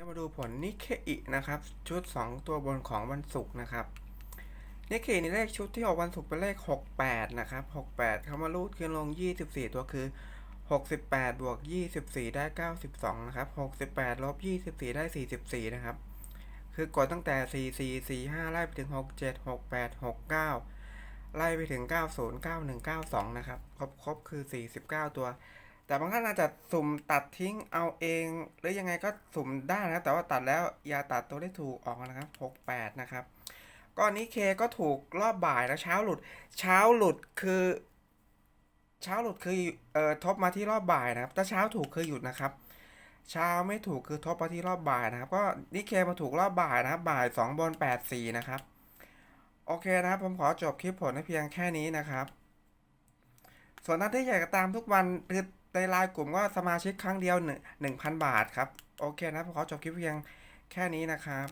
ดี๋ยวมาดูผลนิเคอินะครับ ชุด 2 ตัวบนของวันศุกร์นะครับนิเคอินี่เลขชุดที่ออกวันศุกร์เป็นเลข 68 นะครับ 68เขามารูดขึ้นลง 24 ตัวคือ 68 บวก 24 ได้ 92 นะครับ 68 ลบ 24 ได้ 44 นะครับ คือกดตั้งแต่ 44 45 ไล่ไปถึง 67 68 69 ไล่ไปถึง 90 91 92 นะครับ ครบครบคือ 49 ตัว แต่บางท่านอาจจะสุ่มตัดทิ้งเอาเอง หรือยังไงก็สุ่มได้นะแต่ว่าตัดแล้วอย่าตัดตัวที่ถูกออกนะครับ 68 นะครับก้อนนี้เคก็ถูกรอบบ่ายแล้วเช้าหลุด เช้าหลุดคือ เช้าหลุดคือเอ่อทบมาที่รอบบ่ายนะครับถ้าเช้าถูกคือหยุดนะครับ เช้าไม่ถูกคือทบมาที่รอบบ่ายนะครับ ก็นิเคมาถูกรอบบ่ายนะครับ บ่ายสองบนแปดสี่นะครับโอเคนะครับ ผมขอจบคลิปผลให้เพียงแค่นี้นะครับ ส่วนท่านที่อยากจะตามทุกวันคือ ในรายกลุ่มก็สมาชิกครั้งเดียวหนึ่งพันบาทครับ โอเคนะผมขอจบคลิปเพียงแค่นี้นะครับ